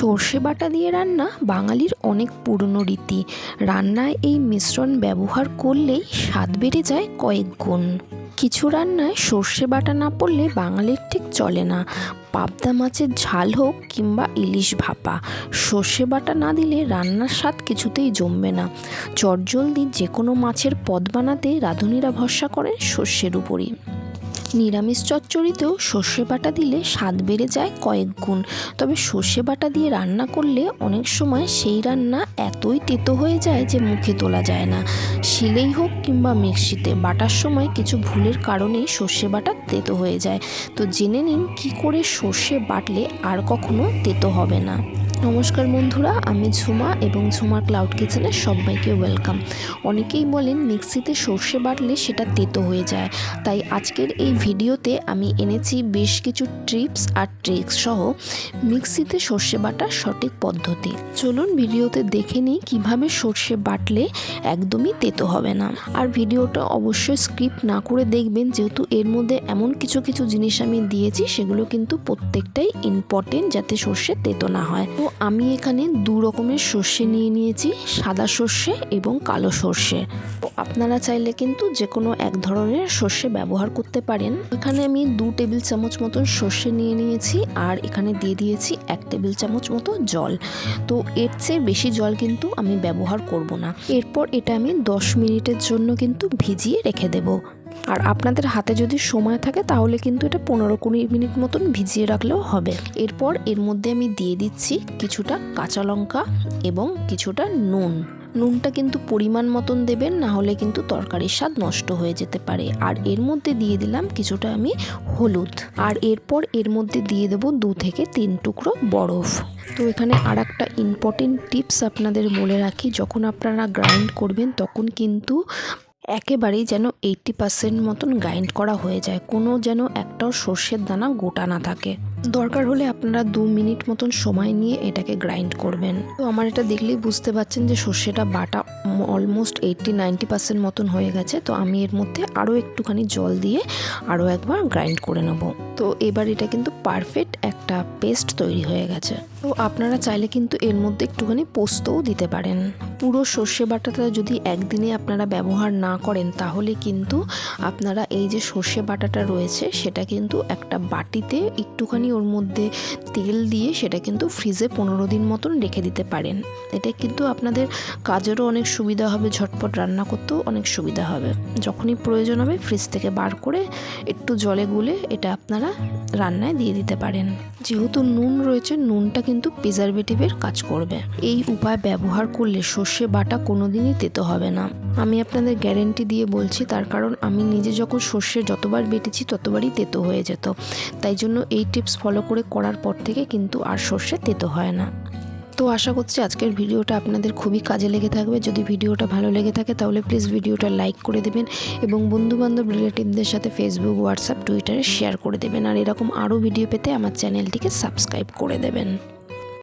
সর্ষে বাটা দিয়ে রান্না বাঙালির অনেক পুরনো রীতি। রান্নায় এই মিশ্রণ ব্যবহার করলেই স্বাদ বেড়ে যায় কয়েক গুণ। কিছু রান্নায় সর্ষে বাটা না পড়লে বাঙালির ঠিক চলে না। পাবদা মাছের ঝাল হোক কিংবা ইলিশ ভাপা, সর্ষে বাটা না দিলে রান্নার স্বাদ কিছুতেই জমবে না। চটজলদি যে কোনো মাছের পদ বানাতে রাঁধুনিরা ভরসা করেন সর্ষের উপরই। নিরামিষ চচ্চড়িতেও সর্ষে বাটা দিলে স্বাদ বেড়ে যায় কয়েক গুণ। তবে সর্ষে বাটা দিয়ে রান্না করলে অনেক সময় সেই রান্না এতই তেতো হয়ে যায় যে মুখে তোলা যায় না। শিলেই হোক কিংবা মিক্সিতে বাটার সময় কিছু ভুলের কারণেই সর্ষে বাটা তেতো হয়ে যায়। তো জেনে নিন কি করে সর্ষে বাটলে আর কখনো তেতো হবে না। নমস্কার বন্ধুরা, আমি ঝুমা এবং ঝুমার ক্লাউড কিচেনে সবাইকে ওয়েলকাম। অনেকেই বলেন মিক্সিতে সর্ষে বাটলে সেটা তেতো হয়ে যায়। তাই আজকের এই ভিডিওতে আমি এনেছি বেশ কিছু ট্রিপস আর ট্রিক্স সহ মিক্সিতে সর্ষে বাটার সঠিক পদ্ধতি। চলুন ভিডিওতে দেখে নিই কীভাবে সর্ষে বাটলে একদমই তেতো হবে না। আর ভিডিওটা অবশ্যই স্ক্রিপ্ট না করে দেখবেন, যেহেতু এর মধ্যে এমন কিছু কিছু জিনিস আমি দিয়েছি, সেগুলো কিন্তু প্রত্যেকটাই ইম্পর্টেন্ট যাতে সর্ষে তেতো না হয়। তো আমি এখানে দু রকমের সর্ষে নিয়ে নিয়েছি, সাদা সর্ষে এবং কালো সর্ষে। তো আপনারা চাইলে কিন্তু যে কোনো এক ধরনের সর্ষে ব্যবহার করতে পারেন। এখানে আমি দু টেবিল চামচ মতন সর্ষে নিয়ে নিয়েছি আর এখানে দিয়ে দিয়েছি এক টেবিল চামচ মতো জল। তো এর চেয়ে বেশি জল কিন্তু আমি ব্যবহার করব না। এরপর এটা আমি দশ মিনিটের জন্য কিন্তু ভিজিয়ে রেখে দেবো। আর আপনাদের হাতে যদি সময় থাকে, তাহলে কিন্তু এটা পনেরো কুড়ি মিনিট মতন ভিজিয়ে রাখলেও হবে। এরপর এর মধ্যে আমি দিয়ে দিচ্ছি কিছুটা কাঁচা লঙ্কা এবং কিছুটা নুন। নুনটা কিন্তু পরিমাণ মতন দেবেন, না হলে কিন্তু তরকারির স্বাদ নষ্ট হয়ে যেতে পারে। আর এর মধ্যে দিয়ে দিলাম কিছুটা আমি হলুদ। আর এরপর এর মধ্যে দিয়ে দেবো দু থেকে তিন টুকরো বরফ। তো এখানে আর একটা ইম্পর্টেন্ট টিপস আপনাদের বলে রাখি। যখন আপনারা গ্রাইন্ড করবেন, তখন কিন্তু একেবারেই যেন এইটটি পার্সেন্ট মতন গ্রাইন্ড করা হয়ে যায়, কোনো যেন একটাও সর্ষের দানা গোটা না থাকে। দরকার হলে আপনারা দু মিনিট মতন সময় নিয়ে এটাকে গ্রাইন্ড করবেন। তো আমার এটা দেখলেই বুঝতে পারছেন যে সর্ষেটা বাটা অলমোস্ট এইটটি নাইনটি পার্সেন্ট মতন হয়ে গেছে, তো আমি এর মধ্যে আরও একটুখানি জল দিয়ে আরও একবার গ্রাইন্ড করে নেব। তো এবার এটা কিন্তু পারফেক্ট একটা পেস্ট তৈরি হয়ে গেছে। তো আপনারা চাইলে কিন্তু এর মধ্যে একটুখানি পোস্তও দিতে পারেন। পুরো সর্ষে বাটাটা যদি একদিনে আপনারা ব্যবহার না করেন, তাহলে কিন্তু আপনারা এই যে সর্ষে বাটাটা রয়েছে, সেটা কিন্তু একটা বাটিতে একটুখানি ওর মধ্যে তেল দিয়ে সেটা কিন্তু ফ্রিজে পনেরো দিন মতন রেখে দিতে পারেন। এটা কিন্তু আপনাদের কাজেরও অনেক সুবিধা হবে, ঝটপট রান্না করতেও অনেক সুবিধা হবে। যখনই প্রয়োজন হবে ফ্রিজ থেকে বার করে একটু জলে গুলে এটা আপনারা রান্নায় দিয়ে দিতে পারেন। যেহেতু নুন রয়েছে, নুনটা কিন্তু প্রিজারভেটিভের কাজ করবে। এই উপায় ব্যবহার করলে সর্ষে বাটা কোনোদিনই তেতো হবে না। আমি আপনাদের গ্যারেন্টি দিয়ে বলছি, তার কারণ আমি নিজে যখন সর্ষে যতবার বেটেছি, ততবারই তেতো হয়ে যেত। তাই জন্য এই টিপস ফলো করে করার পর থেকে কিন্তু আর সর্ষে তেতো হয় না। তো আশা করছি আজকের ভিডিওটা আপনাদের খুবই কাজে লেগে থাকবে। যদি ভিডিওটা ভালো লেগে থাকে তাহলে প্লিজ ভিডিওটা লাইক করে দেবেন এবং বন্ধুবান্ধব রিলেটিভদের সাথে ফেসবুক হোয়াটসঅ্যাপ টুইটারে শেয়ার করে দেবেন। আর এরকম আরও ভিডিও পেতে আমার চ্যানেলটিকে সাবস্ক্রাইব করে দেবেন।